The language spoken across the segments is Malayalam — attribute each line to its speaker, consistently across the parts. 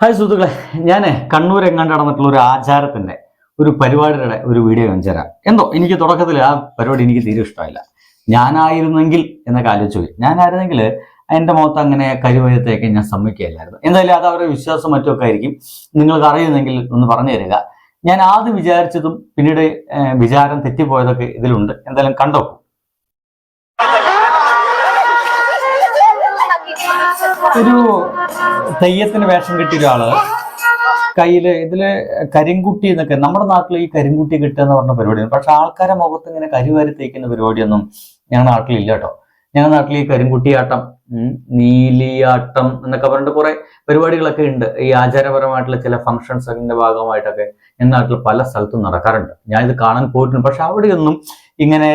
Speaker 1: ഹായ് സുഹൃത്തുക്കളെ ഞാൻ കണ്ണൂർ എങ്ങാണ്ട് നടന്നിട്ടുള്ള ഒരു ആചാരത്തിന്റെ ഒരു പരിപാടിയുടെ ഒരു വീഡിയോ കാണിച്ചു തരാം. എന്തോ എനിക്ക് തുടക്കത്തിൽ ആ പരിപാടി എനിക്ക് തീരെ ഇഷ്ടമായില്ല. ഞാനായിരുന്നെങ്കിൽ എന്നൊക്കെ ആലോചിച്ചു പോയി. ഞാനായിരുന്നെങ്കിൽ എന്റെ മുഖത്ത് അങ്ങനെ കരിവയത്തേക്ക് ഞാൻ സമ്മതിക്കുകയില്ലായിരുന്നു. എന്തായാലും അത് അവരുടെ വിശ്വാസം മറ്റുമൊക്കെ ആയിരിക്കും. നിങ്ങൾക്ക് അറിയുന്നെങ്കിൽ ഒന്ന് പറഞ്ഞു തരിക. ഞാൻ ആദ്യം വിചാരിച്ചതും പിന്നീട് വിചാരം തെറ്റിപ്പോയതൊക്കെ ഇതിലുണ്ട്. എന്തായാലും കണ്ടോ? ഒരു തെയ്യത്തിന് വേഷം കിട്ടിയ ഒരാൾ കയ്യിൽ ഇതിൽ കരിങ്കുട്ടി എന്നൊക്കെ നമ്മുടെ നാട്ടിൽ ഈ കരിങ്കുട്ടി കിട്ടുക എന്ന് പറഞ്ഞ പരിപാടിയാണ്. പക്ഷെ ആൾക്കാരെ മുഖത്ത് ഇങ്ങനെ കരിവാരി തേക്കുന്ന പരിപാടിയൊന്നും ഞങ്ങളുടെ നാട്ടിലില്ല കേട്ടോ. ഞങ്ങളുടെ നാട്ടിൽ ഈ കരിങ്കുട്ടിയാട്ടം നീലിയാട്ടം എന്നൊക്കെ പറഞ്ഞിട്ട് കുറെ പരിപാടികളൊക്കെ ഉണ്ട്. ഈ ആചാരപരമായിട്ടുള്ള ചില ഫംഗ്ഷൻസിന്റെ ഭാഗമായിട്ടൊക്കെ ഞങ്ങളുടെ നാട്ടിൽ പല സ്ഥലത്തും നടക്കാറുണ്ട്. ഞാൻ ഇത് കാണാൻ പോയിട്ടുണ്ട്. പക്ഷെ അവിടെയൊന്നും ഇങ്ങനെ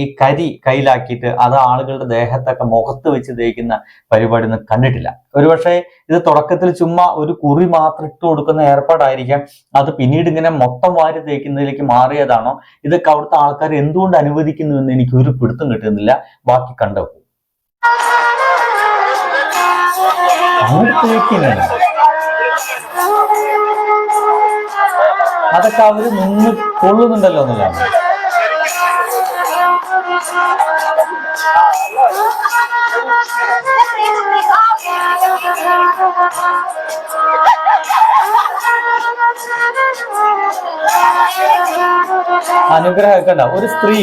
Speaker 1: ഈ കരി കയ്യിലാക്കിയിട്ട് അത് ആളുകളുടെ ദേഹത്തൊക്കെ മുഖത്ത് വെച്ച് തേക്കുന്ന പരിപാടി ഒന്നും കണ്ടിട്ടില്ല. ഒരുപക്ഷെ ഇത് തുടക്കത്തിൽ ചുമ്മാ ഒരു കുറി മാത്രം ഇട്ട് കൊടുക്കുന്ന ഏർപ്പാടായിരിക്കാം. അത് പിന്നീട് ഇങ്ങനെ മൊത്തം വാരി തേക്കുന്നതിലേക്ക് മാറിയതാണോ? ഇതൊക്കെ അവിടുത്തെ ആൾക്കാർ എന്തുകൊണ്ട് അനുവദിക്കുന്നു എന്ന് എനിക്ക് ഒരു പിടുത്തം കിട്ടുന്നില്ല. ബാക്കി കണ്ടു അതൊക്കെ അവർ നിന്ന് കൊള്ളുന്നുണ്ടല്ലോ എന്നുള്ളതാണ്. അനുഗ്രഹമൊക്കെ ഉണ്ടാവും. ഒരു സ്ത്രീ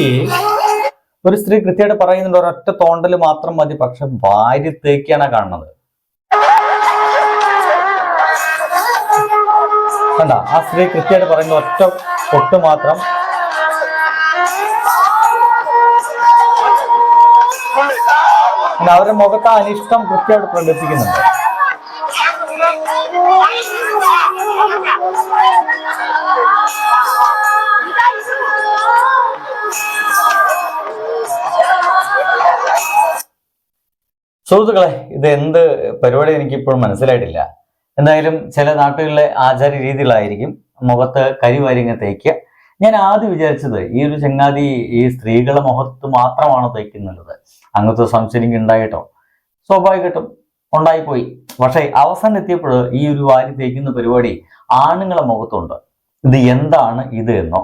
Speaker 1: ഒരു സ്ത്രീ കൃത്യമായിട്ട് പറയുന്നുണ്ട് ഒരൊറ്റ തോണ്ടൽ മാത്രം മതി പക്ഷെ വാരി തേക്കാണ് കാണുന്നത്. കണ്ട ആ സ്ത്രീ കൃത്യമായിട്ട് പറയുന്ന ഒറ്റ ഒട്ടു മാത്രം. അവരുടെ മുഖത്ത് അനിഷ്ടം കൃത്യമായിട്ട് പ്രകടിപ്പിക്കുന്നുണ്ട്. സുഹൃത്തുക്കളെ ഇത് എന്ത് പരിപാടി എനിക്കിപ്പോഴും മനസ്സിലായിട്ടില്ല. എന്തായാലും ചില നാട്ടുകളിലെ ആചാര രീതികളായിരിക്കും മുഖത്ത് കരിവാരിങ്ങ തേക്കുക. ഞാൻ ആദ്യം വിചാരിച്ചത് ഈ ഒരു ചങ്ങാതി ഈ സ്ത്രീകളെ മുഖത്ത് മാത്രമാണ് തേക്കുന്നുള്ളത് അങ്ങനത്തെ സംശയം ഉണ്ടായിട്ടോ? സ്വാഭാവികമായിട്ടും ഉണ്ടായിപ്പോയി. പക്ഷേ അവസാനം എത്തിയപ്പോൾ ഈ ഒരു വാരി തേക്കുന്ന പരിപാടി ആണുങ്ങളെ മുഖത്തുണ്ട്. ഇത് എന്താണ് ഇത് എന്നോ?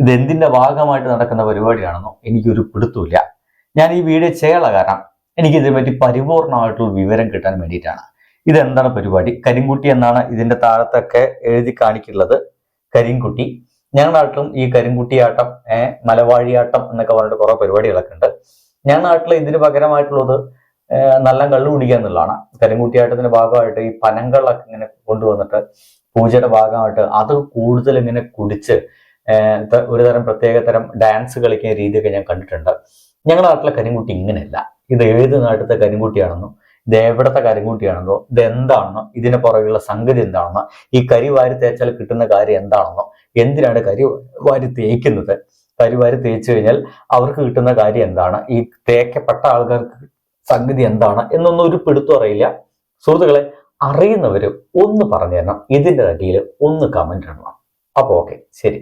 Speaker 1: ഇത് എന്തിന്റെ ഭാഗമായിട്ട് നടക്കുന്ന പരിപാടിയാണെന്നോ എനിക്കൊരു പിടുത്തമില്ല ഞാൻ ഈ വീഡിയോ ചെയ്യാനുള്ള കാരണം എനിക്ക് ഇതിനെപ്പറ്റി പരിപൂർണമായിട്ടുള്ള വിവരം കിട്ടാൻ വേണ്ടിയിട്ടാണ്. ഇതെന്താണ് പരിപാടി? കരിങ്കുട്ടി എന്നാണ് ഇതിന്റെ താഴത്തൊക്കെ എഴുതി കാണിക്കുന്നത് കരിങ്കുട്ടി. ഞങ്ങളുടെ നാട്ടിലും ഈ കരിങ്കുട്ടിയാട്ടം ഏഹ് മലവാഴിയാട്ടം എന്നൊക്കെ പറഞ്ഞിട്ട് കുറെ പരിപാടികളൊക്കെ ഉണ്ട്. ഞങ്ങളുടെ നാട്ടിൽ ഇതിന് പകരമായിട്ടുള്ളത് നല്ല കള്ളു കുടിക്കുക എന്നുള്ളതാണ്. കരിങ്കുട്ടിയാട്ടത്തിന്റെ ഭാഗമായിട്ട് ഈ പനങ്കളൊക്കെ ഇങ്ങനെ കൊണ്ടുവന്നിട്ട് പൂജയുടെ ഭാഗമായിട്ട് അത് കൂടുതൽ ഇങ്ങനെ കുടിച്ച് ഒരു തരം പ്രത്യേക തരം ഡാൻസ് കളിക്കുന്ന രീതിയൊക്കെ ഞാൻ കണ്ടിട്ടുണ്ട്. ഞങ്ങളുടെ നാട്ടിലെ കരിങ്കുട്ടി ഇങ്ങനെയല്ല. ഇത് ഏത് നാട്ടിലത്തെ കരിങ്കുട്ടിയാണെന്നോ ഇത് എവിടത്തെ കരിങ്കുട്ടിയാണെന്നോ ഇത് എന്താണെന്നോ ഇതിന് പുറകെയുള്ള സംഗതി എന്താണെന്നോ ഈ കരി വാരി തേച്ചാൽ കിട്ടുന്ന കാര്യം എന്താണെന്നോ എന്തിനാണ് കരി വാരി തേക്കുന്നത്? കരി വാരി തേച്ചു കഴിഞ്ഞാൽ അവർക്ക് കിട്ടുന്ന കാര്യം എന്താണ്? ഈ തേക്കപ്പെട്ട ആൾക്കാർക്ക് സംഗതി എന്താണ്? എന്നൊന്നും ഒരു പിടുത്തം അറിയില്ല. സുഹൃത്തുക്കളെ അറിയുന്നവര് ഒന്ന് പറഞ്ഞു തരണം ഇതിന്റെ അടിയിൽ ഒന്ന് കമന്റ് ഇടണം. അപ്പോൾ ഓക്കെ ശരി.